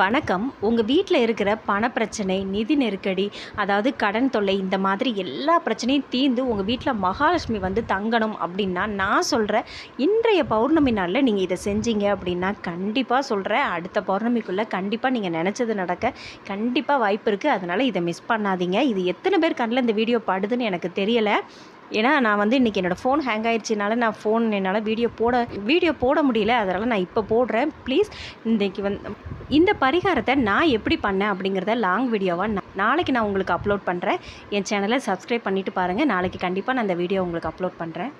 வணக்கம். உங்கள் வீட்டில் இருக்கிற பணப்பிரச்சனை நிதி நெருக்கடி அதாவது கடன் தொல்லை இந்த மாதிரி எல்லா பிரச்சனையும் தீர்ந்து உங்கள் வீட்டில் மகாலட்சுமி வந்து தங்கணும் அப்படின்னா நான் சொல்கிறேன் இன்றைய பௌர்ணமி நாளில் நீங்கள் இதை செஞ்சீங்க அப்படின்னா கண்டிப்பாக சொல்கிறேன் அடுத்த பௌர்ணமிக்குள்ளே கண்டிப்பாக நீங்கள் நினச்சது நடக்க கண்டிப்பாக வாய்ப்பு இருக்குது அதனால் இதை மிஸ் பண்ணாதீங்க. இது எத்தனை பேர் கண்ணில் இந்த வீடியோ படுதுன்னு எனக்கு தெரியலை. ஏன்னா நான் வந்து இன்றைக்கி என்னோடய ஃபோன் ஹேங் ஆயிடுச்சுனால நான் ஃபோன் என்னால் வீடியோ போட வீடியோ போட முடியல. அதனால் நான் இப்போ போடுறேன். ப்ளீஸ் இன்றைக்கி வந்து இந்த பரிகாரத்தை நான் எப்படி பண்ணேன் அப்படிங்கிறத லாங் வீடியோவாக நாளைக்கு நான் உங்களுக்கு அப்லோட் பண்ணுறேன் என் சேனலை சப்ஸ்கிரைப் பண்ணிவிட்டு பாருங்கள் நாளைக்கு கண்டிப்பாக நான் அந்த வீடியோ உங்களுக்கு அப்லோட் பண்ணுறேன்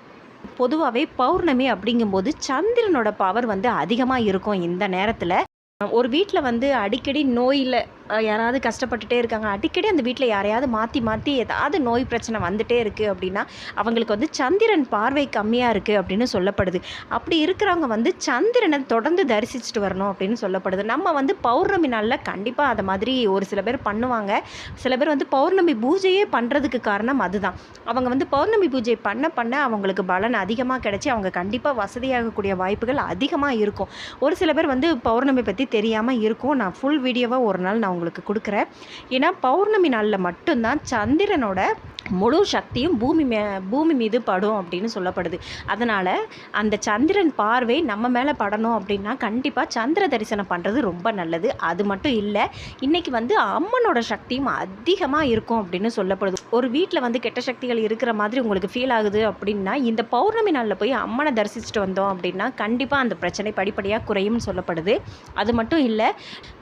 பொதுவாகவே பௌர்ணமி அப்படிங்கும்போது சந்திரனோட பவர் வந்து அதிகமாக இருக்கும் இந்த நேரத்தில். ஒரு வீட்டில் வந்து அடிக்கடி நோயில் யாராவது கஷ்டப்பட்டுட்டே இருக்காங்க. அடிக்கடி அந்த வீட்டில் யாரையாவது மாற்றி மாற்றி ஏதாவது நோய் பிரச்சனை வந்துட்டே இருக்குது அப்படின்னா அவங்களுக்கு வந்து சந்திரன் பார்வை கம்மியாக இருக்குது அப்படின்னு சொல்லப்படுது. அப்படி இருக்கிறவங்க வந்து சந்திரனை தொடர்ந்து தரிசிச்சுட்டு வரணும் அப்படின்னு சொல்லப்படுது. நம்ம வந்து பௌர்ணமி நாளில் கண்டிப்பாக அதை மாதிரி ஒரு சில பேர் பண்ணுவாங்க. சில பேர் வந்து பௌர்ணமி பூஜையே பண்ணுறதுக்கு காரணம் அதுதான். அவங்க வந்து பௌர்ணமி பூஜை பண்ண பண்ண அவங்களுக்கு பலன் அதிகமாக கிடச்சி அவங்க கண்டிப்பாக வசதியாகக்கூடிய வாய்ப்புகள் அதிகமாக இருக்கும். ஒரு சில பேர் வந்து பௌர்ணமி பற்றி தெரியாமல் இருக்கும். நான் ஃபுல் வீடியோவாக ஒரு நாள் நான் உங்களுக்கு கொடுக்குறேன். ஏன்னா பௌர்ணமி நாளில் மட்டும்தான் சந்திரனோட முழு சக்தியும் பூமி மே பூமி மீது படும் அப்படின்னு சொல்லப்படுது. அதனால் அந்த சந்திரன் பார்வை நம்ம மேலே படணும் அப்படின்னா கண்டிப்பாக சந்திர தரிசனம் பண்ணுறது ரொம்ப நல்லது. அது மட்டும் இல்லை இன்றைக்கி வந்து அம்மனோட சக்தியும் அதிகமாக இருக்கும் அப்படின்னு சொல்லப்படுது. ஒரு வீட்டில் வந்து கெட்ட சக்திகள் இருக்கிற மாதிரி உங்களுக்கு ஃபீல் ஆகுது அப்படின்னா இந்த பௌர்ணமி நாளில் போய் அம்மனை தரிசிச்சுட்டு வந்தோம் அப்படின்னா கண்டிப்பாக அந்த பிரச்சனை படிப்படியாக குறையும்னு சொல்லப்படுது. அது மட்டும் இல்லை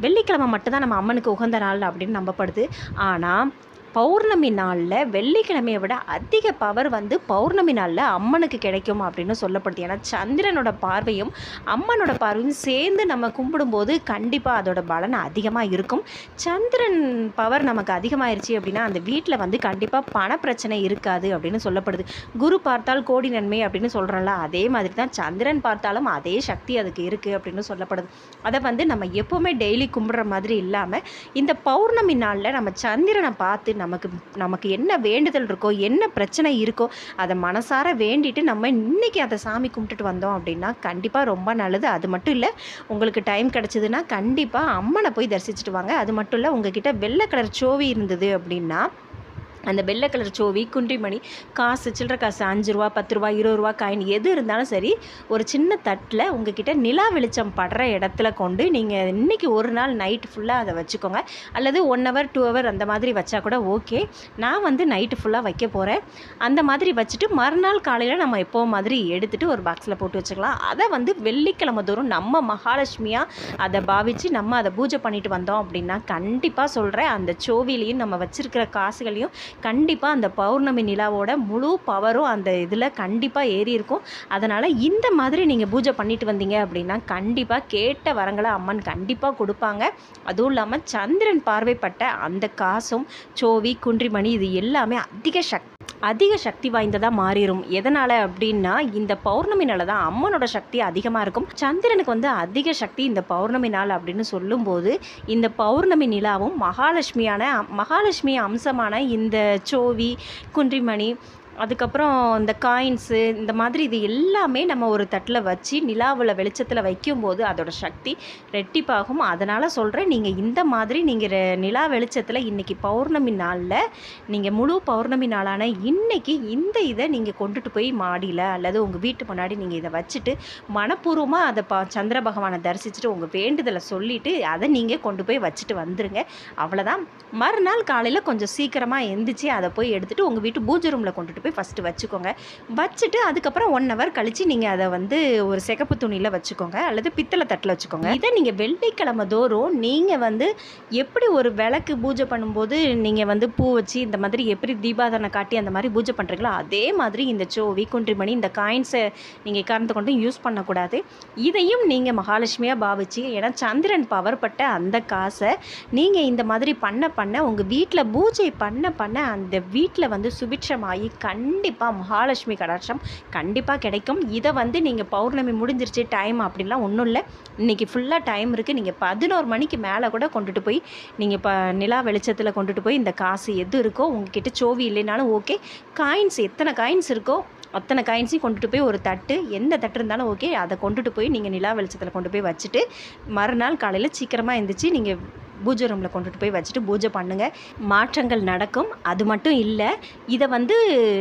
வெள்ளிக்கிழமை மட்டும்தான் நம்ம அம்மனுக்கு உகந்த நாள் அப்படின்னு நம்பப்படுது. ஆனால் பௌர்ணமி நாளில் வெள்ளிக்கிழமையை விட அதிக பவர் வந்து பௌர்ணமி நாளில் அம்மனுக்கு கிடைக்கும் அப்படின்னு சொல்லப்படுது. ஏன்னா சந்திரனோட பார்வையும் அம்மனோட பார்வையும் சேர்ந்து நம்ம கும்பிடும்போது கண்டிப்பாக அதோட பலன் அதிகமாக இருக்கும். சந்திரன் பவர் நமக்கு அதிகமாயிருச்சு அப்படின்னா அந்த வீட்டில் வந்து கண்டிப்பாக பணப்பிரச்சனை இருக்காது அப்படின்னு சொல்லப்படுது. குரு பார்த்தால் கோடி நன்மை அப்படின்னு சொல்கிறோம்ல அதே மாதிரி தான் சந்திரன் பார்த்தாலும் அதே சக்தி அதுக்கு இருக்குது அப்படின்னு சொல்லப்படுது. அதை வந்து நம்ம எப்போவுமே டெய்லி கும்பிட்ற மாதிரி இல்லாமல் இந்த பௌர்ணமி நாளில் நம்ம சந்திரனை பார்த்து நமக்கு நமக்கு என்ன வேண்டுதல் இருக்கோ என்ன பிரச்சனை இருக்கோ அதை மனசார வேண்டிட்டு நம்ம இன்னைக்கு அதை சாமி கும்பிட்டுட்டு வந்தோம் அப்படின்னா கண்டிப்பாக ரொம்ப நல்லது. அது மட்டும் இல்லை உங்களுக்கு டைம் கிடச்சிதுன்னா கண்டிப்பாக அம்மனை போய் தரிசிச்சுட்டு வாங்க. அது மட்டும் இல்லை உங்ககிட்ட வெள்ளை கலர் சோவி இருந்தது அப்படின்னா அந்த வெள்ளை கலர் சோவி குன்றிமணி காசு சில்லற காசு அஞ்சு ரூபா பத்து ரூபா இருபது ரூபா காயின் எது இருந்தாலும் சரி ஒரு சின்ன தட்டில் உங்ககிட்ட நிலா வெளிச்சம் படுற இடத்துல கொண்டு நீங்கள் இன்னைக்கு ஒரு நாள் நைட் ஃபுல்லாக அதை வச்சுக்கோங்க. அல்லது ஒன் ஹவர் டூ ஹவர் அந்த மாதிரி வச்சா கூட ஓகே நான் வந்து நைட்டு ஃபுல்லாக வைக்க போகிறேன் அந்த மாதிரி வச்சுட்டு மறுநாள் காலையில் நம்ம எப்போ மாதிரி எடுத்துகிட்டு ஒரு பாக்ஸில் போட்டு வச்சுக்கலாம். அதை வந்து வெள்ளிக்கிழமை தோறும் நம்ம மகாலட்சுமியாக அதை பாவித்து நம்ம அதை பூஜை பண்ணிட்டு வந்தோம் அப்படின்னா கண்டிப்பாக சொல்கிறேன் அந்த சோவிலையும் நம்ம வச்சுருக்கிற காசுகளையும் கண்டிப்பாக அந்த பௌர்ணமி நிலாவோட முழு பவரும் அந்த இதில் கண்டிப்பாக ஏறி இருக்கும் அதனால் இந்த மாதிரி நீங்கள் பூஜை பண்ணிட்டு வந்தீங்க அப்படின்னா கண்டிப்பாக கேட்ட வரங்களை அம்மன் கண்டிப்பாக கொடுப்பாங்க. அதுவும் இல்லாமல் சந்திரன் பார்வைப்பட்ட அந்த காசும் சோவி குன்றிமணி இது எல்லாமே அதிக சக்தி அதிக சக்தி வாய்ந்ததாக மாறிடும் எதனால் அப்படின்னா இந்த பௌர்ணமி நாள் தான் அம்மனோட சக்தி அதிகமாக இருக்கும். சந்திரனுக்கு வந்து அதிக சக்தி இந்த பௌர்ணமி நாள் அப்படின்னு சொல்லும்போது இந்த பௌர்ணமி நிலாவும் மகாலட்சுமியான மகாலட்சுமி அம்சமான இந்த சோவி குன்றிமணி அதுக்கப்புறம் இந்த காயின்ஸு இந்த மாதிரி இது எல்லாமே நம்ம ஒரு தட்டில் வச்சு நிலாவில் வெளிச்சத்தில் வைக்கும்போது அதோட சக்தி ரெட்டிப்பாகும். அதனால் சொல்கிறேன் நீங்கள் இந்த மாதிரி நீங்கள் நிலா வெளிச்சத்தில் இன்றைக்கி பௌர்ணமி நாளில் நீங்கள் முழு பௌர்ணமி நாளான இன்றைக்கி இந்த இதை நீங்கள் கொண்டுட்டு போய் மாடியில் அல்லது உங்கள் வீட்டு முன்னாடி நீங்கள் இதை வச்சுட்டு மனப்பூர்வமாக அதை பா சந்திர பகவானை தரிசிச்சுட்டு உங்கள் வேண்டுதலை சொல்லிவிட்டு அதை நீங்கள் கொண்டு போய் வச்சுட்டு வந்துருங்க. அவ்வளோதான் மறுநாள் காலையில் கொஞ்சம் சீக்கிரமாக எந்திரிச்சு அதை போய் எடுத்துகிட்டு உங்கள் வீட்டு பூஜை ரூமில் கொண்டுட்டு போய் ஃபஸ்ட்டு வச்சுக்கோங்க. வச்சுட்டு அதுக்கப்புறம் ஒன் ஹவர் கழித்து நீங்கள் அதை வந்து ஒரு சிகப்பு துணியில் வச்சுக்கோங்க. அல்லது பித்தளை தட்டில் வச்சுக்கோங்க. இதை நீங்கள் வெள்ளிக்கிழமை தோறும் நீங்கள் வந்து எப்படி ஒரு விளக்கு பூஜை பண்ணும்போது நீங்கள் வந்து பூ வச்சு இந்த மாதிரி எப்படி தீபாதனை காட்டி அந்த மாதிரி பூஜை பண்ணுறீங்களோ அதே மாதிரி இந்த சோவி குன்றிமணி இந்த காயின்ஸை நீங்கள் கறந்து கொண்டு யூஸ் பண்ணக்கூடாது. இதையும் நீங்கள் மகாலட்சுமியாக பாவிச்சு ஏன்னா சந்திரன் பவர் பட்ட அந்த காசை நீங்கள் இந்த மாதிரி பண்ண பண்ண உங்கள் வீட்டில் பூஜை பண்ண பண்ண அந்த வீட்டில் வந்து சுபிட்சமாகி கண்டிப்பாக மகாலட்சுமி கடாட்சம் கண்டிப்பாக கிடைக்கும். இதை வந்து நீங்கள் பௌர்ணமி முடிஞ்சிருச்சு டைம் அப்படின்லாம் ஒன்றும் இல்லை. இன்றைக்கி ஃபுல்லாக டைம் இருக்குது நீங்கள் பதினோரு மணிக்கு மேலே கூட கொண்டுட்டு போய் நீங்கள் இப்போ நிலா வெளிச்சத்தில் கொண்டுட்டு போய் இந்த காசு எது இருக்கோ உங்ககிட்ட சோவி இல்லைனாலும் ஓகே காயின்ஸ் எத்தனை காயின்ஸ் இருக்கோ அத்தனை காயின்ஸையும் கொண்டுட்டு போய் ஒரு தட்டு எந்த தட்டு இருந்தாலும் ஓகே அதை கொண்டுட்டு போய் நீங்கள் நிலா வெளிச்சத்தில் கொண்டு போய் வச்சுட்டு மறுநாள் காலையில் சீக்கிரமாக எழுந்திரிச்சு நீங்கள் பூஜை ரூமில் கொண்டுட்டு போய் வச்சுட்டு பூஜை பண்ணுங்கள் மாற்றங்கள் நடக்கும். அது மட்டும் இல்லை இதை வந்து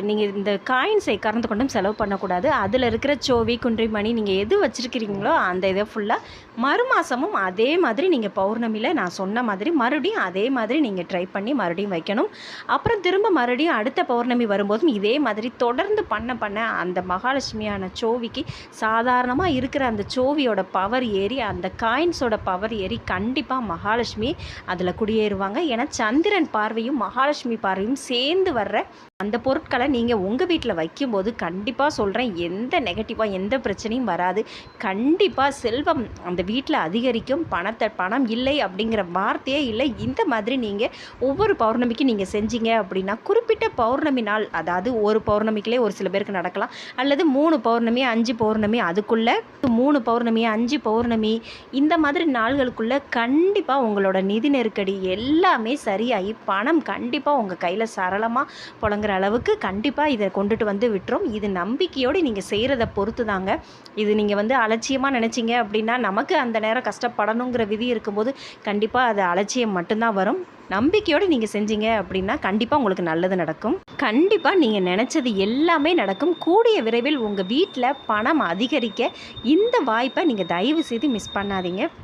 நீங்கள் இந்த காயின்ஸை கறந்து கொண்டும் செலவு பண்ணக்கூடாது. அதில் இருக்கிற சோவி குன்றிமணி நீங்கள் எது வச்சுருக்கிறீங்களோ அந்த இதை ஃபுல்லாக மறு மாதமும் அதே மாதிரி நீங்கள் பௌர்ணமியில் நான் சொன்ன மாதிரி மறுபடியும் அதே மாதிரி நீங்கள் ட்ரை பண்ணி மறுபடியும் வைக்கணும். அப்புறம் திரும்ப மறுபடியும் அடுத்த பௌர்ணமி வரும்போதும் இதே மாதிரி தொடர்ந்து பண்ண பண்ண அந்த மகாலட்சுமியான சோவிக்கு சாதாரணமாக இருக்கிற அந்த சோவியோட பவர் ஏறி அந்த காயின்ஸோட பவர் ஏறி கண்டிப்பாக மகாலட்சுமி அதில் குடியேறுவாங்க. ஏன்னா சந்திரன் பார்வையும் மகாலட்சுமி பார்வையும் சேர்ந்து வர்ற அந்த பொருட்களை நீங்கள் உங்கள் வீட்டில் வைக்கும்போது கண்டிப்பாக சொல்கிறேன் எந்த நெகட்டிவாக எந்த பிரச்சனையும் வராது. கண்டிப்பாக செல்வம் அந்த வீட்டில் அதிகரிக்கும் பணத்தை பணம் இல்லை அப்படிங்கிற வார்த்தையே இல்லை. இந்த மாதிரி நீங்கள் ஒவ்வொரு பௌர்ணமிக்கு நீங்கள் செஞ்சீங்க அப்படின்னா குறிப்பிட்ட பௌர்ணமி நாள் அதாவது ஒரு பௌர்ணமிக்குள்ளே ஒரு சில பேருக்கு நடக்கலாம். அல்லது மூணு பௌர்ணமி அஞ்சு பௌர்ணமி அதுக்குள்ளே மூணு பௌர்ணமி அஞ்சு பௌர்ணமி இந்த மாதிரி நாள்களுக்குள்ளே கண்டிப்பாக உங்களோட நிதி நெருக்கடி எல்லாமே சரியாகி பணம் கண்டிப்பாக உங்கள் கையில் சரளமாக புழங்குற அளவுக்கு கண்டிப்பாக இதை கொண்டுட்டு வந்து விட்டுரும். இது நம்பிக்கையோடு நீங்கள் செய்கிறத பொறுத்து தாங்க இது நீங்கள் வந்து அலட்சியமாக நினச்சிங்க அப்படின்னா நமக்கு அந்த நேரம் கஷ்டப்படணுங்கிற விதி இருக்கும்போது கண்டிப்பாக அது அலட்சியம் மட்டும்தான் வரும். நம்பிக்கையோடு நீங்கள் செஞ்சீங்க அப்படின்னா கண்டிப்பாக உங்களுக்கு நல்லது நடக்கும். கண்டிப்பாக நீங்கள் நினச்சது எல்லாமே நடக்கும். கூடிய விரைவில் உங்கள் வீட்டில் பணம் அதிகரிக்க இந்த வாய்ப்பை நீங்கள் தயவு செய்து மிஸ் பண்ணாதீங்க.